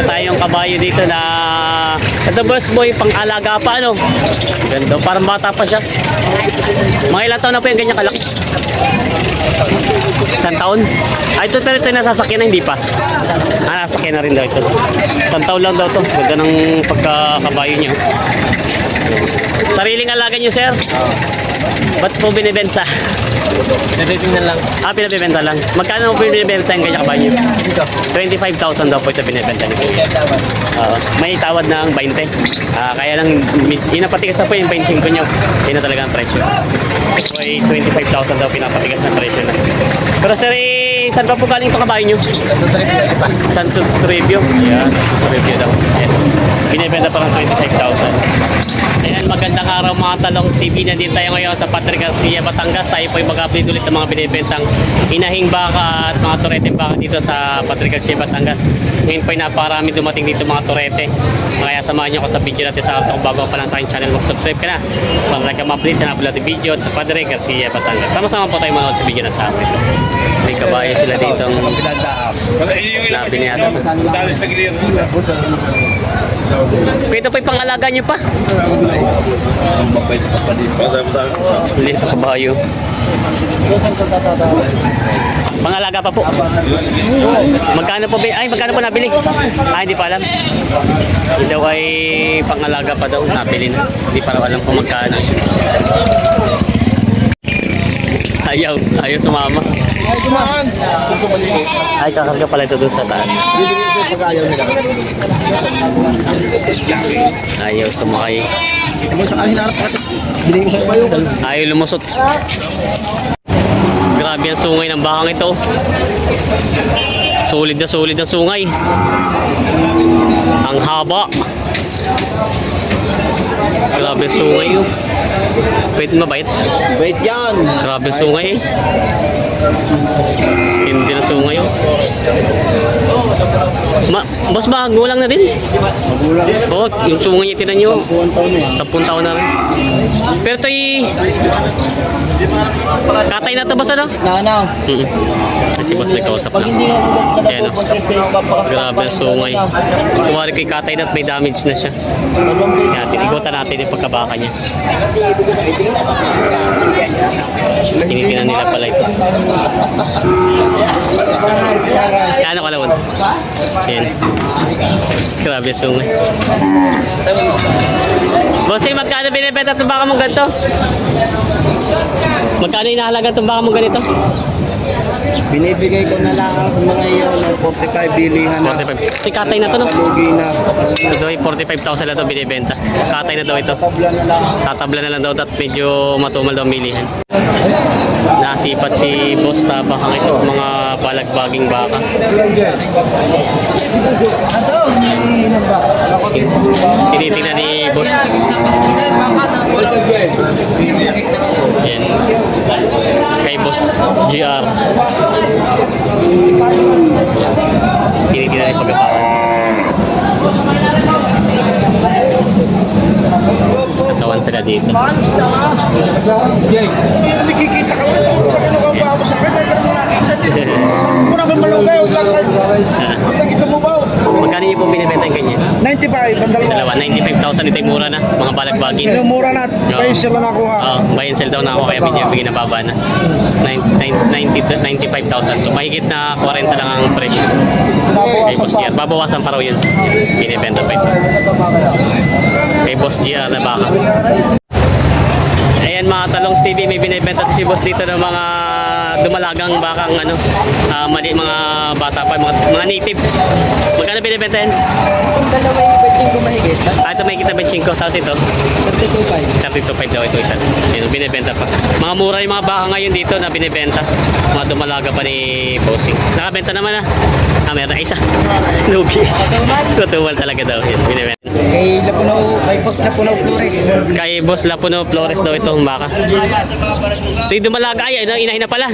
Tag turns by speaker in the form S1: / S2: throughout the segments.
S1: Meron tayong kabayo dito na ito boss boy, pang alaga pa ano. Ganda, parang bata pa siya. Mga ilang taon na po yung ganyan kalaki? Isang taon? Ay, ito pero ito yung nasasakyan na hindi pa. Ah, nasasakyan na rin daw ito. Isang taon lang daw to. Ganda ng pagkakabayo niya. Sariling alaga niyo, sir? Ba't po binibenta?
S2: Pinadating na lang.
S1: Ah, pinabibenta lang. Magkano po binibenta yung ganyan kabayo?
S2: Dito.
S1: 25,000 daw po ito binibenta niyo. Oo. may tawad na ang 20. Ah, kaya lang, inapatigas na po yung 25 nyo. Yun na talaga ang presyo. So, ay 25,000 daw pinapatigas na presyo na. Pero sir, eh, saan pa po galing itong kabayo nyo? Santo Trivio. Yeah, Santo Trivio daw. Binibenta pa ng 25,000. Ayan, magandang araw mga talong TV. Nandito tayo ngayon sa Patrick Garcia, Batangas. Tayo po ay mag-update ulit ng mga binibentang inahing baka at mga tureteng baka dito sa Patrick Garcia, Batangas. Ngayon po ay naparami dumating dito mga turete. Kaya samahan niyo ako sa video natin sa kung bago pa lang sa aking channel, mag-subscribe ka na. Para like ma-update sa ng video sa Patrick Garcia, Batangas. Sama-sama po tayo manood sa video na sa atin. May kabayo sila dito. Labi niya ata. Ito yung pangalaga niyo pa. Hindi, kabayo. Pangalaga pa po. Magkano po? Ay, magkano po nabili? Ay, hindi pa alam. Hindi daw ay pangalaga pa daw. Nabili na. Hindi pa alam kung magkano. Ayaw. Ayaw sumama.
S2: Ay,
S1: kakarga pala ito doon sa taas.
S2: Ayaw
S1: sumakay. Ayaw lumusot. Grabe ang sungay ng bakang ito. Solid na solid na sungay. Ang haba. Grabe sungay yun. Pwede mabait.
S2: Wait yan.
S1: Grabe sungay eh. Hindi na sungay yun. Ma boss ba, gulang na din?
S2: Magulang.
S1: Oo, yung sungay niya tinan nyo.
S2: Buwan taon na yan.
S1: Sampung taon na rin. Pero ito'y... Katay na ito, boss, ano?
S2: Na ano?
S1: Mm Kasi boss, may kausap
S2: Pag
S1: na. Ayan, oh.
S2: sa papakas.
S1: Grabe ang sungay. Kumari kay katay na may damage na siya. Yan, tinigutan natin yung pagkabaka niya. Tinitinan nila pala ito. Ano kalawon? Yan. Grabe sungay. Bossy, magkano binibenta itong baka mong ganito? Magkano inahalaga itong baka mong ganito?
S2: Binibigay ko na lang sa mga iyon ng 45 bilihan na.
S1: 45. Ito katay na to, no?
S2: Kalugi na.
S1: Ito ay 45,000 na ito binibenta. Katay na daw ito.
S2: Tabla na lang.
S1: Tatabla na lang daw at medyo matumal daw milihan. Nasipat si Boss Tabakang ito, mga balagbaging baka. Tinitingnan ni Boss. Yan. Kay Boss GR. Tinitingnan ni pagkabaka. Katawan sila dito.
S3: Jay, hindi kikita ka lang sa kinagawa mo sa akin, naman malungay, huwag lang Kita kita mo ba?
S1: Magkano niyo po binibenta yung ganyan?
S3: 95, ang dalawa.
S1: Dalawa, 95,000 ito yung mura na. Mga balagbagin.
S3: Minumura na, kayo sila nakuha.
S1: Oo, buy and sell daw na ako kaya medyo bigyan na baba na. 90 to 95,000. So mahigit na 40 lang ang presyo. Kay Boss GR. Babawasan pa raw yun. Binibenta pa ito. Kay Boss GR na baka. Ayan mga talong TV, may binibenta si Boss dito ng mga dumalagang bakang ano, ah, mali, mga bata pa, mga, mga native. Magkano binibenta yan?
S2: Dalawa yung pwedeng kumahigit.
S1: Ah, ito may kita 25. Tapos ito,
S2: 32.5.
S1: 32.5 daw ito isa. Yun, binibenta pa. Mga mura yung mga baka ngayon dito na binibenta. Mga dumalaga pa ni Bossing. Nakabenta naman ah. Ah, meron na isa. Lugi. Tutuwal talaga daw. Yun, binibenta.
S2: Kay Lapunaw, kay Boss Lapunaw Flores.
S1: Kay Boss Lapuno Flores daw itong baka. Ito yung dumalaga. Ay, inahin na pala.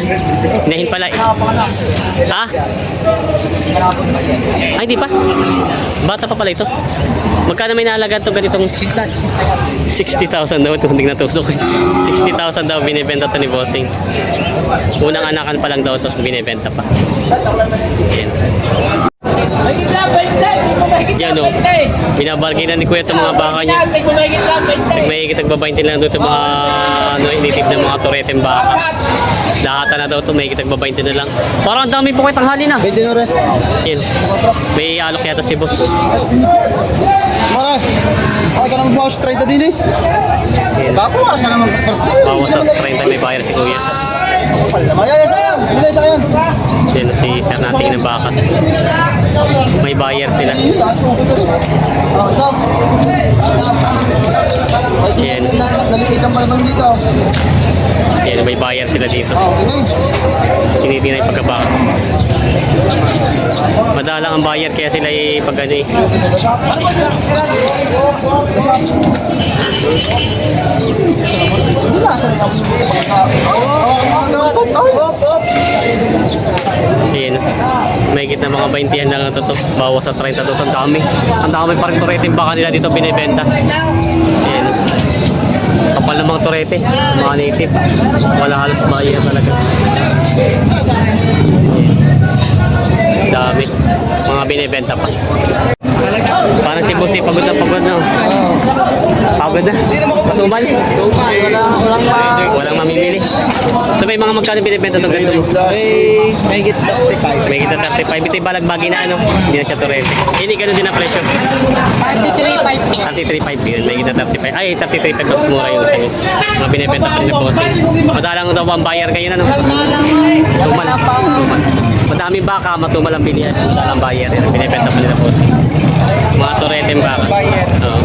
S1: Inahin pala. eh. Ha? Ay, di pa. Bata pa pala ito. Magkano may nahalaga ito ganitong 60,000 daw ito, hindi natusok. 60,000 daw binibenta to ni Bossing. Unang anakan pa lang daw to, binibenta pa. Ayan.
S2: Mahigit lang, 20. Hindi mo mahigit.
S1: ano, binabarginan ni Kuya itong mga baka niya. May kitagbabayin lang doon itong mga ano, initip ng mga tureteng baka. Lahat na daw ito, may kitagbabayin na lang. Parang ang dami po kayo tanghali na.
S2: Pwede na rin.
S1: Yun. May alok yata si boss.
S2: Mara, ay ka naman bawas 30 din eh.
S1: Yun.
S2: Bakuwasan naman.
S1: Bawas sa 30 may bayar si Kuya.
S2: Kapal naman. Ay, ay, sayang. Hindi.
S1: Yun, si sir natin ng baka. May bayar sila.
S2: Oh.
S1: Yan.
S2: Nalikitan pa naman dito.
S1: Yan, may bayar sila dito.
S2: Oh.
S1: Tinitinay pagkabaka. Madalang ang bayar kaya sila ay pag ano eh.
S2: Wala, sa rin
S1: Ayan. May na mga 20 yan lang ito to. Bawas sa 30 to. Ang dami. Ang dami pa rin turete baka nila dito binibenta. Ayan. Kapal ng mga turete. Mga native. Wala halos bayar talaga. Ayan. Dami. Mga binibenta pa. Parang si Bossy pagod na pagod na. Pagod na. Matumal. Walang mamimili. Ito yung mga magkano binibenta ito ganito?
S3: May, may get 35.
S1: May kita 35. Ito yung balagbagi na ano. Hindi na siya turete. Hindi ganun din ang presyo. 33.5 yun. May kita 35. Ay, 33.5 mas mura yung isa yun. Mga binibenta pa rin na bossing. Madalang daw ang bayar kayo na no. Tumal. Tumal. Madaming baka, matumal ang bilihan. Madalang bayar yun. Binibenta pa rin na bossing. Mga turete yung baka. Oo.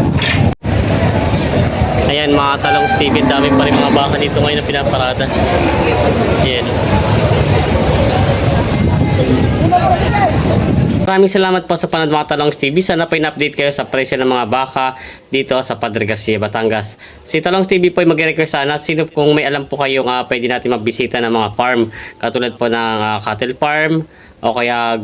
S1: Ayan, mga talong Steven. Dami pa rin mga baka dito ngayon na pinaparada. Ayan. Maraming salamat po sa panood mga Talong TV. Sana po in-update kayo sa presyo ng mga baka dito sa Padre Garcia, Batangas. Si Talong TV po ay mag-request sana sino kung may alam po kayong uh, pwede natin magbisita ng mga farm katulad po ng ah, cattle farm o kaya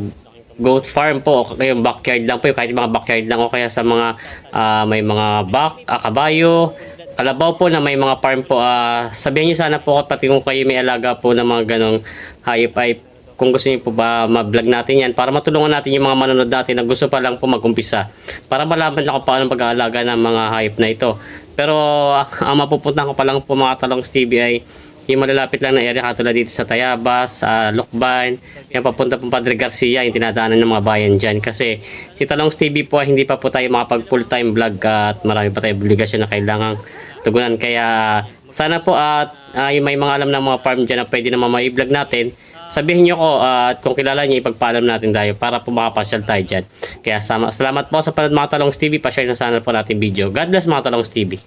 S1: goat farm po kaya yung backyard lang po kahit mga backyard lang o kaya sa mga ah, may mga bak, ah, kabayo Kalabaw po na may mga farm po, ah, sabihin niyo sana po pati kung kayo may alaga po ng mga ganong hayop ay kung gusto niyo po ba ma-vlog natin yan para matulungan natin yung mga manonood natin na gusto pa lang po mag-umpisa para malaman lang kung paano pag-aalaga ng mga hayop na ito. Pero ang mapupuntahan ko pa lang po mga talong TV ay yung malalapit lang na area katulad dito sa Tayabas, sa Lukban, yung papunta pong Padre Garcia, yung tinadaanan ng mga bayan dyan. Kasi si Talongs TV po ay hindi pa po tayo makapag full time vlog at marami pa tayo obligasyon na kailangang tugunan. Kaya sana po at ah, yung may mga alam ng mga farm dyan na pwede naman may vlog natin, sabihin nyo ko ah, at kung kilala nyo ipagpaalam natin tayo para po makapasyal tayo dyan. Kaya sama, salamat po sa panood mga Talongs TV, pa-share na sana po natin video. God bless mga Talongs TV.